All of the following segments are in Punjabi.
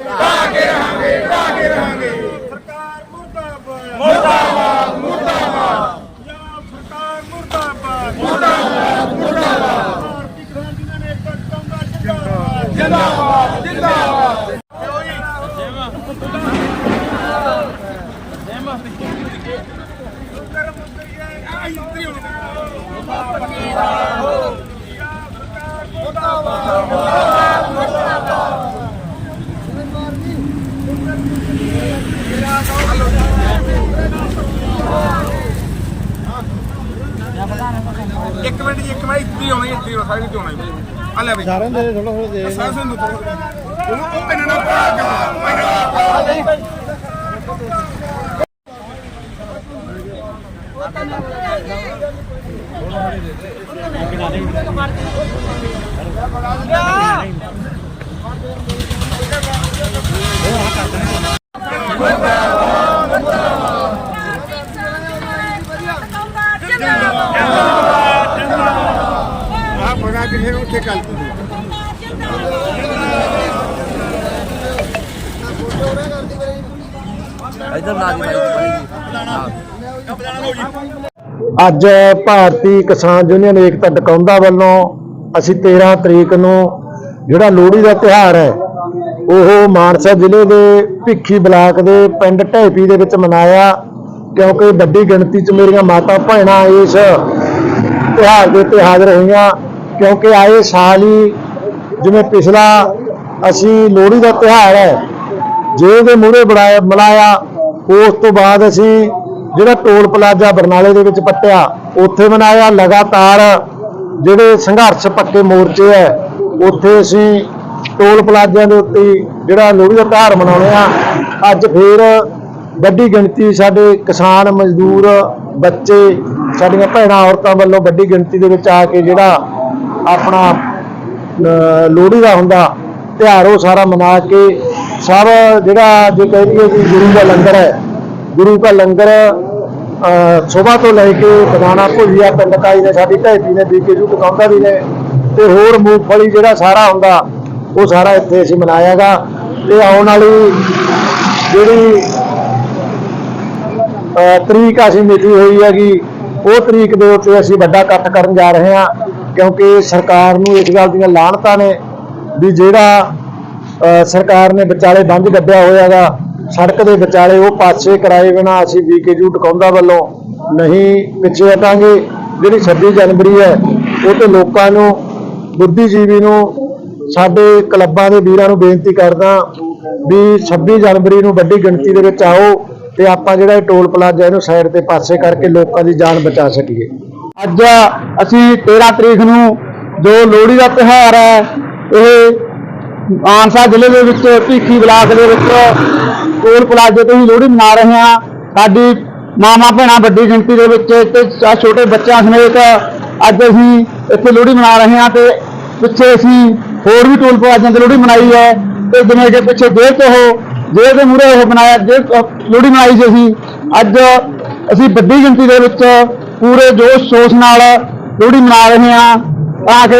ਢਾ ਕੇ ਰਹਾਂਗੇ ਢਾ ਕੇ ਰਹਾਂਗੇ ਸਰਕਾਰ ਮੁਰਦਾਬਾਦ ਮੁਰਦਾਬਾਦ। ਮੁਰਦਾਬਾਦ ਪੰਜਾਬ ਸਰਕਾਰ ਮੁਰਦਾਬਾਦ ਮੁਰਦਾਬਾਦ ਮੁਰਦਾਬਾਦ ਭਾਰਤੀ ਕਿਸਾਨ ਯੂਨੀਅਨ ਏਕਤਾ ਜਿੰਦਾਬਾਦ ਜਿੰਦਾਬਾਦ ਜਿੰਦਾਬਾਦ ਜਿੰਦਾਬਾਦ ਇੱਕ ਮਿੰਟ ਜੀ ਇੱਕ ਮਿੰਟ ਇੱਥੇ ਹੀ ਆਉਣਾ ਇੱਥੇ ਹੀ ਆਉਣਾ ਸਾਰੇ ਇੱਥੇ ਆਉਣਾ ਜੀ ਆ ਲੈ ਬਈ ਸਾਰਿਆਂ ਦੇ ਥੋੜਾ ਥੋੜਾ ਦੇ ਸਾਰਿਆਂ ਨੂੰ ਥੋੜਾ ਉਹਨੂੰ ਉਹ ਇਹਨਾਂ ਨਾਲ ਪਾ ਕੇ ਉਹ ਇਹਨਾਂ ਨਾਲ ਆ ਬੜਾ ਇਧਰ ਅੱਜ ਭਾਰਤੀ ਕਿਸਾਨ ਯੂਨੀਅਨ ਏਕਤਾ ਟਕਾਉਂਦਾ ਵੱਲੋਂ ਅਸੀਂ 13 ਤਰੀਕ ਨੂੰ ਜਿਹੜਾ ਲੋਹੜੀ ਦਾ ਤਿਉਹਾਰ ਹੈ ਉਹ ਮਾਨਸਾ ਜ਼ਿਲ੍ਹੇ ਦੇ ਭਿੱਖੀ ਬਲਾਕ ਦੇ ਪਿੰਡ ਢੈਪੀ ਦੇ ਵਿੱਚ ਮਨਾਇਆ ਕਿਉਂਕਿ ਵੱਡੀ ਗਿਣਤੀ 'ਚ ਮੇਰੀਆਂ ਮਾਤਾ ਭੈਣਾਂ ਇਸ ਤਿਉਹਾਰ ਦੇ ਉੱਤੇ ਹਾਜ਼ਰ ਹੋਈਆਂ। ਕਿਉਂਕਿ ਆਏ ਸਾਲ ਹੀ ਜਿਵੇਂ ਪਿਛਲਾ ਅਸੀਂ ਲੋਹੜੀ ਦਾ ਤਿਉਹਾਰ ਹੈ ਜੇ ਦੇ ਮੂਹਰੇ ਬਣਾਇਆ, ਮਨਾਇਆ, ਉਸ ਤੋਂ ਬਾਅਦ ਅਸੀਂ ਜਿਹੜਾ ਟੋਲ ਪਲਾਜ਼ਾ ਬਰਨਾਲੇ ਦੇ ਵਿੱਚ ਪੱਟਿਆ, ਉੱਥੇ ਮਨਾਇਆ, ਲਗਾਤਾਰ ਜਿਹੜੇ ਸੰਘਰਸ਼ ਪੱਕੇ ਮੋਰਚੇ ਹੈ, ਉੱਥੇ ਅਸੀਂ ਟੋਲ ਪਲਾਜ਼ਿਆਂ ਦੇ ਉੱਤੇ ਜਿਹੜਾ ਲੋਹੜੀ ਦਾ ਤਿਉਹਾਰ ਮਨਾਉਂਦੇ ਆ ਅੱਜ ਫੇਰ ਵੱਡੀ ਗਿਣਤੀ ਸਾਡੇ ਕਿਸਾਨ, ਮਜ਼ਦੂਰ, ਬੱਚੇ, ਸਾਡੀਆਂ ਭੈਣਾਂ, ਔਰਤਾਂ ਵੱਲੋਂ ਵੱਡੀ ਗਿਣਤੀ ਦੇ ਵਿੱਚ ਆ ਕੇ ਜਿਹੜਾ ਆਪਣਾ ਲੋਹੜੀ ਦਾ ਹੁੰਦਾ, ਤਿਉਹਾਰ ਉਹ ਸਾਰਾ ਮਨਾ ਕੇ ਸਭ ਜਿਹੜਾ ਜੇ ਕਹਿ ਲਈਏ ਕਿ ਗੁਰੂ ਦਾ ਲੰਗਰ ਹੈ, ਗੁਰੂ ਦਾ ਲੰਗਰ ਸਵੇਰ ਤੋਂ ਲੈ ਕੇ ਬਦਾਨਾ ਭੁਜੀਆ ਪਿੰਡ ਕਾਈ ਨੇ, ਸਾਡੀ ਢੈਪੀ ਨੇ ਬੀਕੇ ਜੂ ਟਕਾਉਂਦਾ ਵੀ ਨੇ ਤੇ ਹੋਰ ਮੂੰਗਫਲੀ ਜਿਹੜਾ ਸਾਰਾ ਹੁੰਦਾ, ਉਹ ਸਾਰਾ ਇੱਥੇ ਅਸੀਂ ਮਨਾਇਆਗਾ ਤੇ ਆਉਣ ਵਾਲੀ ਜਿਹੜੀ ਤਰੀਕ ਅਸੀਂ ਮਿਤੀ ਹੋਈ ਹੈਗੀ, ਉਹ ਤਰੀਕ ਦੇ ਉੱਤੇ ਅਸੀਂ ਵੱਡਾ ਇਕੱਠ ਕਰਨ ਜਾ ਰਹੇ ਹਾਂ। ਕਿਉਂਕਿ ਸਰਕਾਰ ਨੂੰ ਇਸ ਗੱਲ ਦੀਆਂ ਲਾਹਣਤਾਂ ਨੇ ਵੀ ਜਿਹੜਾ ਸਰਕਾਰ ਨੇ ਵਿਚਾਲੇ ਬੰਦ ਗੱਡਿਆ ਹੋਇਆਗਾ, ਸੜਕ ਦੇ ਵਿਚਾਲੇ ਉਹ ਪਾਸੇ ਕਰਾਏ ਬਿਨਾ ਅਸੀਂ ਵੀਕੇਯੂ ਟਕਾਉਂਦਾ ਵੱਲੋਂ ਨਹੀਂ ਪਿੱਛੇ ਹਟਾਂਗੇ। ਜਿਹੜੀ 26 ਜਨਵਰੀ ਹੈ, ਉਹ ਤੇ ਲੋਕਾਂ ਨੂੰ, ਬੁੱਧੀਜੀਵੀ ਨੂੰ, ਸਾਡੇ ਕਲੱਬਾਂ ਦੇ ਵੀਰਾਂ ਨੂੰ ਬੇਨਤੀ ਕਰਦਾ ਵੀ 26 ਜਨਵਰੀ ਨੂੰ ਵੱਡੀ ਗਿਣਤੀ ਦੇ ਵਿੱਚ ਆਓ ਤੇ ਆਪਾਂ ਜਿਹੜਾ ਇਹ ਟੋਲ ਪਲਾਜ਼ਾ ਇਹਨੂੰ ਸਾਈਡ ਤੇ ਪਾਸੇ ਕਰਕੇ ਲੋਕਾਂ ਦੀ ਜਾਨ ਬਚਾ ਸਕੀਏ। ਅੱਜ ਅਸੀਂ 13 ਤਰੀਕ ਨੂੰ ਜੋ ਲੋਹੜੀ ਦਾ ਤਿਉਹਾਰ ਹੈ, ਇਹ ਮਾਨਸਾ ਜ਼ਿਲ੍ਹੇ ਦੇ ਵਿੱਚ ਭੀਖੀ ਬਲਾਕ ਦੇ ਵਿੱਚ ਟੋਲ ਪਲਾਜ਼ੇ ਤੇ ਹੀ ਲੋਹੜੀ ਮਨਾ ਰਹੇ ਹਾਂ। ਸਾਡੀ ਮਾਮਾ ਭੈਣਾਂ ਵੱਡੀ ਗਿਣਤੀ ਦੇ ਵਿੱਚ ਤੇ ਛੋਟੇ ਬੱਚਿਆਂ ਸਮੇਤ ਅੱਜ ਅਸੀਂ ਇੱਥੇ ਲੋਹੜੀ ਮਨਾ ਰਹੇ ਹਾਂ ਤੇ ਪਿੱਛੇ ਅਸੀਂ ਹੋਰ ਵੀ ਟੋਲ ਪਲਾਜ਼ਿਆਂ ਤੇ ਲੋਹੜੀ ਮਨਾਈ ਹੈ ਤੇ ਜਿਵੇਂ ਕਿ ਪਿੱਛੇ ਜੇਲ੍ਹ ਤੋਂ ਉਹ ਜੇਲ੍ਹ ਦੇ ਮੂਹਰੇ ਉਹ ਬਣਾਇਆ ਜੇ ਅਹ ਲੋਹੜੀ ਮਨਾਈ ਸੀ ਅਸੀਂ। ਅੱਜ ਅਸੀਂ ਵੱਡੀ ਗਿਣਤੀ ਦੇ ਵਿੱਚ ਪੂਰੇ ਜੋਸ਼ ਸ਼ੋਸ਼ ਨਾਲ ਲੋਹੜੀ ਮਨਾ ਰਹੇ ਹਾਂ ਤਾਂ ਕਿ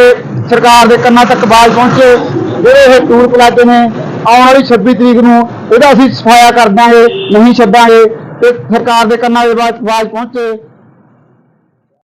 ਸਰਕਾਰ ਦੇ ਕੰਨਾਂ ਤੱਕ ਆਵਾਜ਼ ਪਹੁੰਚੇ। ਜਿਹੜੇ ਇਹ ਟੂਲ ਪਲਾਜ਼ੇ ਨੇ, ਆਉਣ ਵਾਲੀ 26 ਤਰੀਕ ਨੂੰ ਇਹਦਾ ਅਸੀਂ ਸਫਾਇਆ ਕਰ ਦਾਂਗੇ ਨਹੀਂ ਛੱਡਾਂਗੇ ਤੇ ਸਰਕਾਰ ਦੇ ਕੰਨਾਂ ਦੇ ਬਾਅਦ ਆਵਾਜ਼ ਪਹੁੰਚੇ।